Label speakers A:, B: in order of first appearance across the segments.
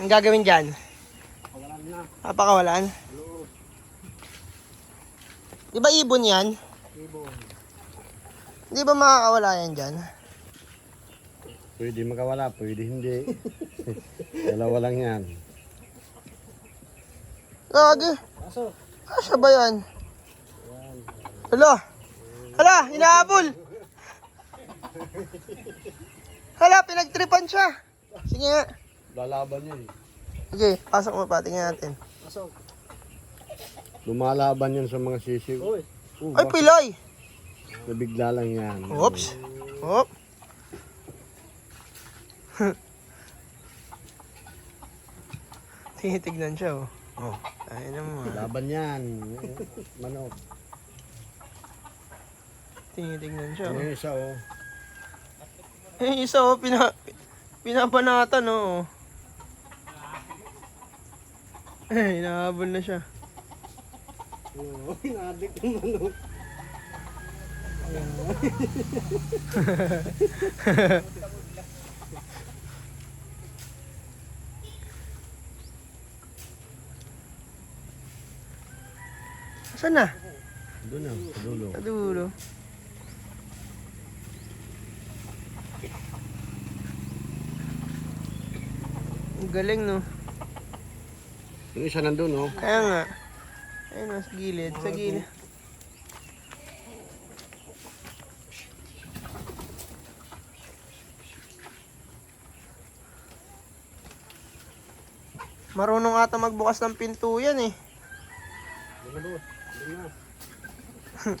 A: Ang gagawin dyan?
B: Kawalan na.
A: Papakawalan?
B: Hello.
A: Di ba ibon yan?
B: Ibon.
A: Di ba makakawala yan dyan?
C: Pwede makawala, pwede hindi. Dalawa lang yan.
A: Gagi.
B: Kaso.
A: Kasya ba yan? Hala. Hala, hinahabol. Hala, pinagtripan siya. Sige nga.
C: Lalaban yan.
A: Sige, pasok mo pa. Tingnan natin.
B: Kaso.
C: Lumalaban yan sa mga sisiw.
B: Uy.
C: Uh,
A: Ay, pilay.
C: Nabigla lang yan.
A: Oops. Hop. Tinitignan siya, oh. Oh, ayun na mo. ah.
C: Laban yan. Manok.
A: Tinitignan siya,
C: Ano
A: oh.
C: yung isa oh.
A: Eh, isa, oh, pina, pinapanatan, oh. Eh, hinahabol na siya.
B: Oo. Inadik yung manok.
A: Saan na?
C: Doon na, sa dulo.
A: Sa dulo. Ang galing, no?
C: Yung isa nandun oh.
A: Kaya nga. Ayun, mas gilid. Sa gilid. Marunong ata magbukas ng pinto yan eh.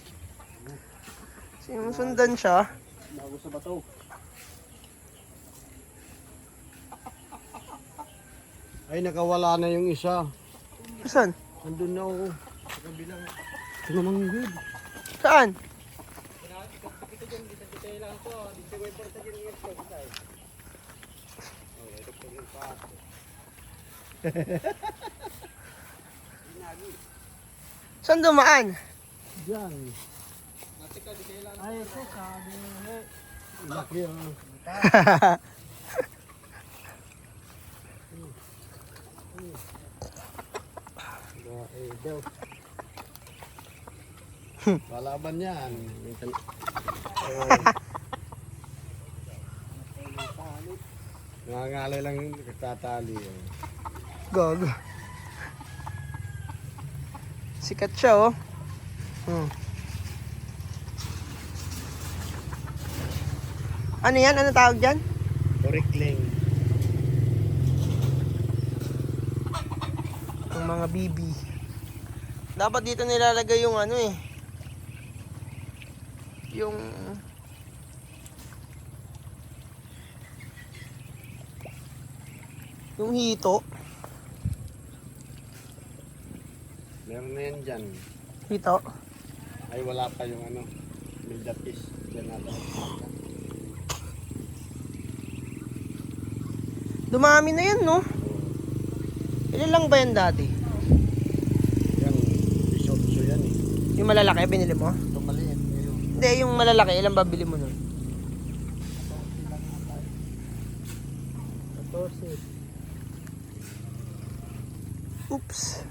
A: Sinusundan siya.
B: Bago sa bato.
C: Ay, nakawala na yung isa.
A: Saan?
C: Nandun na oh. Sa kabilang. Tumamanggid.
A: Saan? Saan dumaan?
C: Diyan.
B: Ay, ito sabi.
C: Laki oh. Eh, daw. Lalaban yan. Nangangalay lang yung tatali. Oh.
A: Gago. Sikat siya oh. Hmm. Ano yan? Ano tawag dyan?
C: Torikling.
A: Ang mga BB. Dapat dito nilalagay yung ano eh. Yung yung hito.
C: Meron na yan dyan.
A: Hito.
C: Ay, wala pa yung ano. Mildatis. Diyan natin.
A: Dumami na yan no. Ilan lang ba yan dati?
C: Yan. Isotso yan eh.
A: Yung malalaki binili mo?
C: Ito maliit.
A: Hindi, yung malalaki, ilan ba bili mo nun?
B: 14.
A: Oops.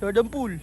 A: Jordan Pool.